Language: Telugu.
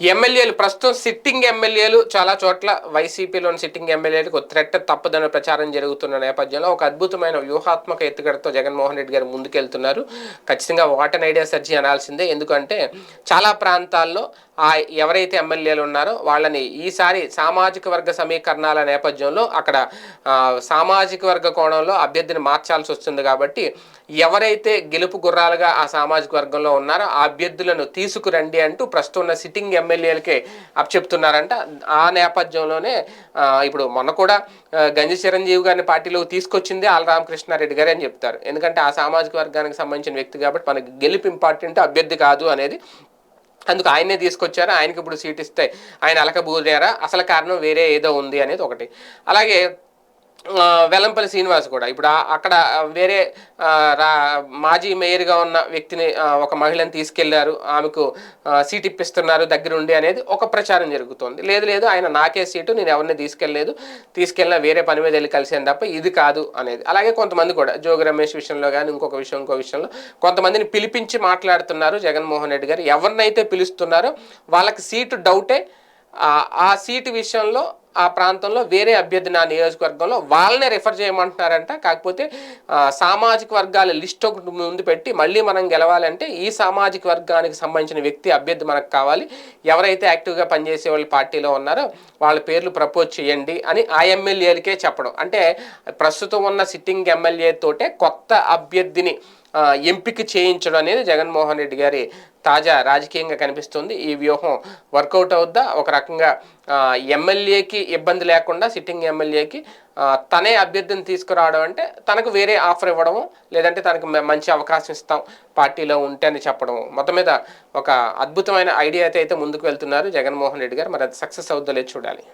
ఎమ్మెల్యేలు ప్రస్తుతం సిట్టింగ్ ఎమ్మెల్యేలు చాలా చోట్ల వైసీపీలోని సిట్టింగ్ ఎమ్మెల్యేలకు త్రెట్ట తప్పదన్న ప్రచారం జరుగుతున్న నేపథ్యంలో ఒక అద్భుతమైన వ్యూహాత్మక ఎత్తుగడతో జగన్మోహన్ రెడ్డి గారు ముందుకెళ్తున్నారు. ఖచ్చితంగా వాటన్ ఐడియా సర్జీ అనాల్సిందే. ఎందుకంటే చాలా ప్రాంతాల్లో ఆ ఎవరైతే ఎమ్మెల్యేలు ఉన్నారో వాళ్ళని ఈసారి సామాజిక వర్గ సమీకరణాల నేపథ్యంలో అక్కడ సామాజిక వర్గ కోణంలో అభ్యర్థిని మార్చాల్సి వస్తుంది కాబట్టి ఎవరైతే గెలుపు గుర్రాలుగా ఆ సామాజిక వర్గంలో ఉన్నారో ఆ అభ్యర్థులను తీసుకురండి అంటూ ప్రస్తుతం ఉన్న సిట్టింగ్ ఎమ్మెల్యేలకే చెప్తున్నారంట ఆ నేపథ్యంలోనే ఇప్పుడు మొన్న కూడా గంజి చిరంజీవి గారిని పార్టీలో తీసుకొచ్చింది ఆల్ రామకృష్ణారెడ్డి గారే అని చెప్తారు. ఎందుకంటే ఆ సామాజిక వర్గానికి సంబంధించిన వ్యక్తి కాబట్టి మనకి గెలుపు ఇంపార్టెంట్ అభ్యర్థి కాదు అనేది అందుకు ఆయనే తీసుకొచ్చారు. ఆయనకి ఇప్పుడు సీట్ ఇస్తే ఆయన అలకబూదారా అసలు కారణం వేరే ఏదో ఉంది అనేది ఒకటి. అలాగే వెల్లంపల్లి శ్రీనివాస్ కూడా. ఇప్పుడు అక్కడ వేరే రా మాజీ మేయర్గా ఉన్న వ్యక్తిని ఒక మహిళని తీసుకెళ్ళారు. ఆమెకు సీట్ ఇప్పిస్తున్నారు దగ్గరుండి అనేది ఒక ప్రచారం జరుగుతోంది. లేదు లేదు ఆయన నాకే సీటు నేను ఎవరిని తీసుకెళ్ళలేదు తీసుకెళ్ళినా వేరే పని మీద వెళ్ళి కలిసాను తప్ప ఇది కాదు అనేది. అలాగే కొంతమంది కూడా జోగి రమేష్ విషయంలో కానీ ఇంకొక విషయం ఇంకో విషయంలో కొంతమందిని పిలిపించి మాట్లాడుతున్నారు జగన్మోహన్ రెడ్డి గారు. ఎవరినైతే పిలుస్తున్నారో వాళ్ళకి సీటు డౌటే. ఆ సీటు విషయంలో ఆ ప్రాంతంలో వేరే అభ్యర్థి నా నియోజకవర్గంలో వాళ్ళనే రిఫర్ చేయమంటున్నారంట. కాకపోతే సామాజిక వర్గాల లిస్ట్ ఒకటి ముందు పెట్టి మళ్ళీ మనం గెలవాలంటే ఈ సామాజిక వర్గానికి సంబంధించిన వ్యక్తి అభ్యర్థి మనకు కావాలి. ఎవరైతే యాక్టివ్గా పనిచేసే వాళ్ళు పార్టీలో ఉన్నారో వాళ్ళ పేర్లు ప్రపోజ్ చేయండి అని ఆ ఎమ్మెల్యేలకే చెప్పడం. అంటే ప్రస్తుతం ఉన్న సిట్టింగ్ ఎమ్మెల్యే తోటే కొత్త అభ్యర్థిని ఎంపిక చేయించడం అనేది జగన్మోహన్ రెడ్డి గారి తాజా రాజకీయంగా కనిపిస్తుంది. ఈ వ్యూహం వర్కౌట్ అవుద్దా? ఒక రకంగా ఎమ్మెల్యేకి ఇబ్బంది లేకుండా సిట్టింగ్ ఎమ్మెల్యేకి తనే అభ్యర్థిని తీసుకురావడం అంటే తనకు వేరే ఆఫర్ ఇవ్వడము లేదంటే తనకు మంచి అవకాశం ఇస్తాం పార్టీలో ఉంటే అని చెప్పడం మొత్తం మీద ఒక అద్భుతమైన ఐడియా అయితే అయితే ముందుకు వెళ్తున్నారు జగన్మోహన్ రెడ్డి గారు. మరి అది సక్సెస్ అవుద్దో చూడాలి.